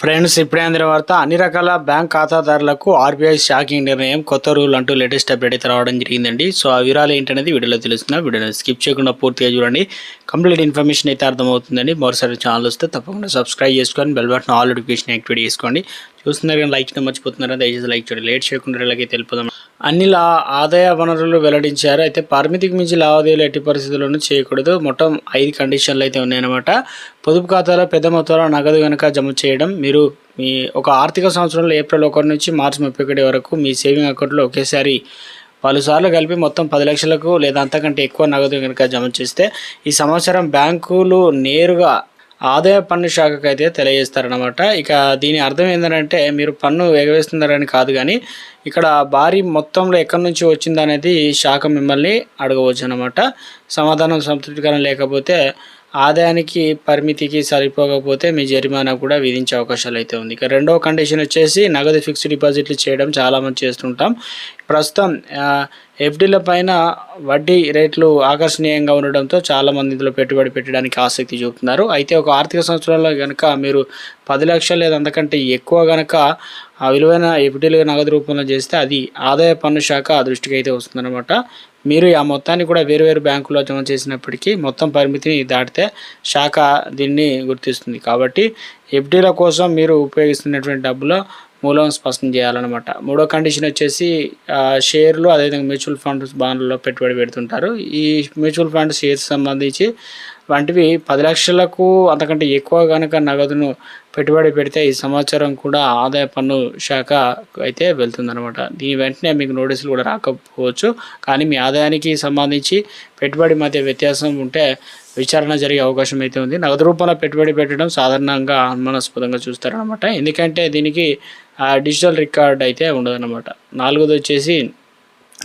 Friends ఇప్పుడే అందిన వార్త అన్ని రకాల బ్యాంక్ ఖాతాదారులకు ఆర్బీఐ షాకింగ్ నిర్ణయం కొత్త రూల్ అంటూ లేటెస్ట్ అప్డేట్ అయితే రావడం జరిగిందండి. సో ఆ వివరాలు ఏంటనేది వీడియోలో తెలుస్తున్నా వీడియోని స్కిప్ చేయకుండా పూర్తిగా చూడండి. కంప్లీట్ ఇన్ఫర్మేషన్ అయితే అర్థమవుతుందండి. మరోసారి ఛానల్ వస్తే తప్పకుండా సబ్స్క్రైబ్ చేసుకొని bell button all notification activate చేసుకోండి. చూస్తున్నారు కానీ లైక్ చేయడం మర్చిపోతున్నారా? దయచేసి లైక్ చేయండి. లేట్ చేయకుండా ఇలాగే తెలుపుదాం అన్ని లా ఆదాయ వనరులు వెల్లడించారు. అయితే పరిమితికి మించి లావాదేవీలు ఎట్టి పరిస్థితుల్లోనూ చేయకూడదు. మొత్తం ఐదు కండిషన్లు అయితే ఉన్నాయన్నమాట. పొదుపు ఖాతాలో పెద్ద మొత్తంలో నగదు కనుక జమ చేయడం మీరు మీ ఒక ఆర్థిక సంవత్సరంలో ఏప్రిల్ ఒకటి నుంచి మార్చి ముప్పై ఒకటి వరకు మీ సేవింగ్ అకౌంట్లో ఒకేసారి పలుసార్లు కలిపి మొత్తం పది లక్షలకు లేదా అంతకంటే ఎక్కువ నగదు కనుక జమ చేస్తే ఈ సంవత్సరం బ్యాంకులు నేరుగా ఆదాయ పన్ను శాఖకు అయితే తెలియజేస్తారనమాట ఇక దీని అర్థం ఏంటంటే మీరు పన్ను ఎగవేస్తున్నారని కాదు కానీ ఇక్కడ భారీ మొత్తంలో ఎక్కడి నుంచి వచ్చిందనేది శాఖ మిమ్మల్ని అడగవచ్చు అనమాట సమాధానం సంతృప్తికరం లేకపోతే ఆదాయానికి పరిమితికి సరిపోకపోతే మీ జరిమానా కూడా విధించే అవకాశాలు అయితే ఉంది. ఇక రెండవ కండిషన్ వచ్చేసి నగదు ఫిక్స్డ్ డిపాజిట్లు చేయడం చాలామంది చేస్తుంటాం. ప్రస్తుతం ఎఫ్డీల పైన వడ్డీ రేట్లు ఆకర్షణీయంగా ఉండడంతో చాలామంది ఇందులో పెట్టుబడి పెట్టడానికి ఆసక్తి చూపుతున్నారు. అయితే ఒక ఆర్థిక సంవత్సరంలో కనుక మీరు పది లక్షలు లేదా అంతకంటే ఎక్కువ కనుక ఆ విలువైన ఎఫ్డీలు నగదు రూపంలో చేస్తే అది ఆదాయ పన్ను శాఖ దృష్టికి అయితే వస్తుందన్నమాట. మీరు ఆ మొత్తాన్ని కూడా వేరువేరు బ్యాంకులో జమ చేసినప్పటికీ మొత్తం పరిమితిని దాటితే శాఖ దీన్ని గుర్తిస్తుంది. కాబట్టి ఎఫ్డీల కోసం మీరు ఉపయోగిస్తున్నటువంటి డబ్బులో మూలం స్పష్టం చేయాలన్నమాట. మూడో కండిషన్ వచ్చేసి షేర్లు అదేవిధంగా మ్యూచువల్ ఫండ్స్ బాండ్లలో పెట్టుబడి పెడుతుంటారు. ఈ మ్యూచువల్ ఫండ్ షేర్స్ సంబంధించి వంటివి పది లక్షలకు అంతకంటే ఎక్కువ కనుక నగదును పెట్టుబడి పెడితే ఈ సంవత్సరం కూడా ఆదాయ పన్ను శాఖ అయితే వెళ్తుందనమాట దీని వెంటనే మీకు నోటీసులు కూడా రాకపోవచ్చు. కానీ మీ ఆదాయానికి సంబంధించి పెట్టుబడి మధ్య వ్యత్యాసం ఉంటే విచారణ జరిగే అవకాశం అయితే ఉంది. నగదు రూపంలో పెట్టుబడి పెట్టడం సాధారణంగా అనుమానాస్పదంగా చూస్తారనమాట ఎందుకంటే దీనికి ఆ, డిజిటల్ రికార్డ్ అయితే ఉండదన్నమాట. నాలుగోది వచ్చేసి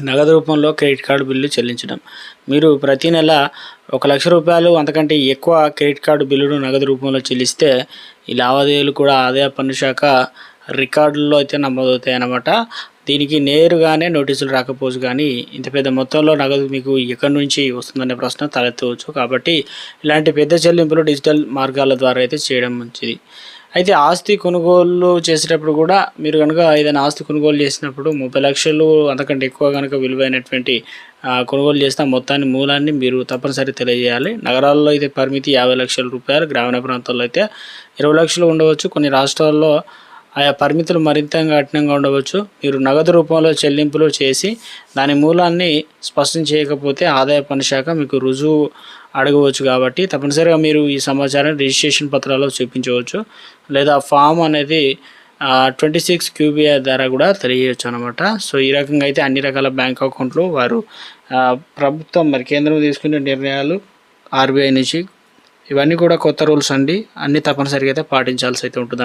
నగదు రూపంలో క్రెడిట్ కార్డు బిల్లు చెల్లించడం. మీరు ప్రతి నెల ఒక లక్ష రూపాయలు అంతకంటే ఎక్కువ క్రెడిట్ కార్డు బిల్లును నగదు రూపంలో చెల్లిస్తే ఈ లావాదేవీలు కూడా ఆదాయ పన్ను శాఖ రికార్డుల్లో అయితే నమోదవుతాయి అన్నమాట దీనికి నేరుగానే నోటీసులు రాకపోవచ్చు కానీ ఇంత పెద్ద మొత్తంలో నగదు మీకు ఎక్కడి నుంచి వస్తుందనే ప్రశ్న తలెత్తవచ్చు. కాబట్టి ఇలాంటి పెద్ద చెల్లింపులు డిజిటల్ మార్గాల ద్వారా అయితే చేయడం మంచిది. అయితే ఆస్తి కొనుగోలు చేసేటప్పుడు కూడా మీరు కనుక ఏదైనా ఆస్తి కొనుగోలు చేసినప్పుడు ముప్పై లక్షలు అంతకంటే ఎక్కువ కనుక విలువైనటువంటి కొనుగోలు చేసిన మొత్తాన్ని మూలాన్ని మీరు తప్పనిసరి తెలియజేయాలి. నగరాల్లో అయితే పరిమితి యాభై లక్షల రూపాయలు గ్రామీణ ప్రాంతాల్లో అయితే ఇరవై లక్షలు ఉండవచ్చు. కొన్ని రాష్ట్రాల్లో ఆయా పరిమితులు మరింత కఠినంగా ఉండవచ్చు. మీరు నగదు రూపంలో చెల్లింపులు చేసి దాని మూలాన్ని స్పష్టం చేయకపోతే ఆదాయ పన్ను శాఖ మీకు రుజువు అడగవచ్చు కాబట్టి తప్పనిసరిగా మీరు ఈ సమాచారం రిజిస్ట్రేషన్ పత్రాల్లో చూపించవచ్చు. లేదా ఫామ్ అనేది ట్వంటీ సిక్స్ క్యూబీఐ ద్వారా కూడా తెలియవచ్చు అనమాట సో ఈ రకంగా అయితే అన్ని రకాల బ్యాంక్ అకౌంట్లు వారు ప్రభుత్వం మరి కేంద్రం తీసుకునే నిర్ణయాలు ఆర్బీఐ నుంచి ఇవన్నీ కూడా కొత్త రూల్స్ అండి. అన్నీ తప్పనిసరిగా అయితే పాటించాల్సి అయితే ఉంటుంది